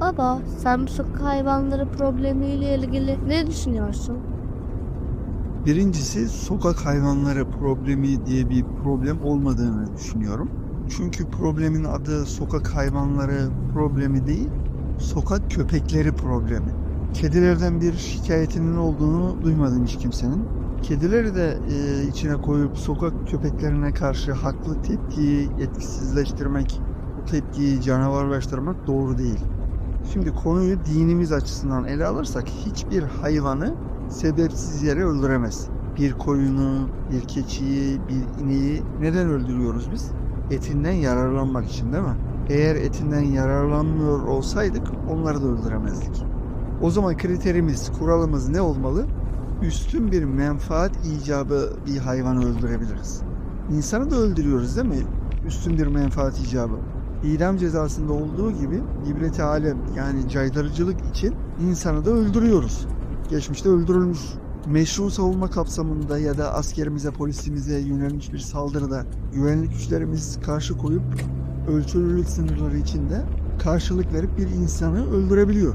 Baba, sen bu sokak hayvanları problemiyle ilgili ne düşünüyorsun? Birincisi sokak hayvanları problemi diye bir problem olmadığını düşünüyorum. Çünkü problemin adı sokak hayvanları problemi değil, sokak köpekleri problemi. Kedilerden bir şikayetinin olduğunu duymadım hiç kimsenin. Kedileri de e, içine koyup sokak köpeklerine karşı haklı tepkiyi etkisizleştirmek, bu tepkiyi canavarlaştırmak doğru değil. Şimdi konuyu dinimiz açısından ele alırsak hiçbir hayvanı sebepsiz yere öldüremez. Bir koyunu, bir keçiyi, bir ineği neden öldürüyoruz biz? Etinden yararlanmak için değil mi? Eğer etinden yararlanmıyor olsaydık onları da öldüremezdik. O zaman kriterimiz, kuralımız ne olmalı? Üstün bir menfaat icabı bir hayvanı öldürebiliriz. İnsanı da öldürüyoruz değil mi? Üstün bir menfaat icabı. İdam cezasında olduğu gibi ibreti alem yani caydırıcılık için insanı da öldürüyoruz geçmişte öldürülmüş. Meşru savunma kapsamında ya da askerimize, polisimize yönelmiş bir saldırıda güvenlik güçlerimiz karşı koyup ölçülülük sınırları içinde karşılık verip bir insanı öldürebiliyor.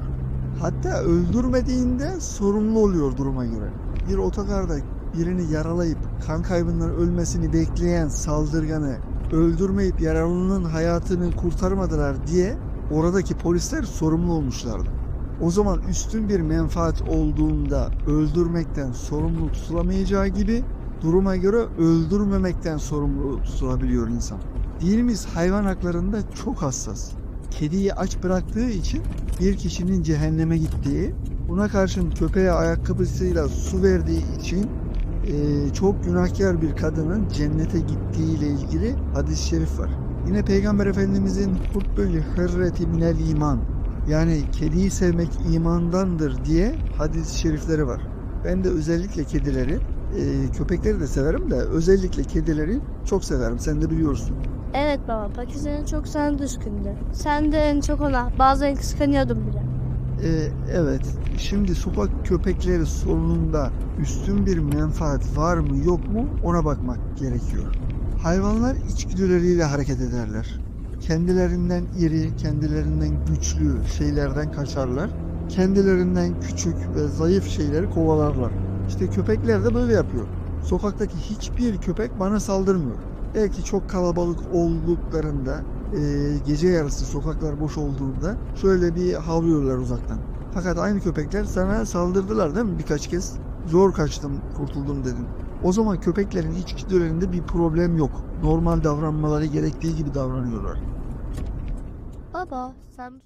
Hatta öldürmediğinde sorumlu oluyor duruma göre. Bir otogarda birini yaralayıp kan kaybından ölmesini bekleyen saldırganı öldürmeyip yaralının hayatını kurtarmadılar diye oradaki polisler sorumlu olmuşlardı. O zaman üstün bir menfaat olduğunda öldürmekten sorumlu tutulamayacağı gibi duruma göre öldürmemekten sorumlu tutulabiliyor insan. Dinimiz hayvan haklarında çok hassas. Kediyi aç bıraktığı için bir kişinin cehenneme gittiği, buna karşın köpeğe ayakkabısıyla su verdiği için eee, çok günahkar bir kadının cennete gittiği ile ilgili hadis-i şerif var. Yine Peygamber Efendimizin hubbül hırreti minel iman yani kediyi sevmek imandandır diye hadis-i şerifleri var. Ben de özellikle kedileri, e, köpekleri de severim de özellikle kedileri çok severim. Sen de biliyorsun. Evet baba, Paki senin çok sana düşkündü. Sen de en çok ona, bazen kıskanıyordun bile. E, evet, şimdi sokak köpekleri sorununda üstün bir menfaat var mı yok mu ona bakmak gerekiyor. Hayvanlar içgüdüleriyle hareket ederler. Kendilerinden iri, kendilerinden güçlü şeylerden kaçarlar. Kendilerinden küçük ve zayıf şeyleri kovalarlar. İşte köpekler de böyle yapıyor. Sokaktaki hiçbir köpek bana saldırmıyor. Belki çok kalabalık olduklarında, e, gece yarısı sokaklar boş olduğunda şöyle bir havlıyorlar uzaktan. Fakat aynı köpekler sana saldırdılar değil mi birkaç kez? Zor kaçtım, kurtuldum dedin. O zaman köpeklerin içgüdülerinde bir problem yok. Normal davranmaları gerektiği gibi davranıyorlar. Baba, sen bu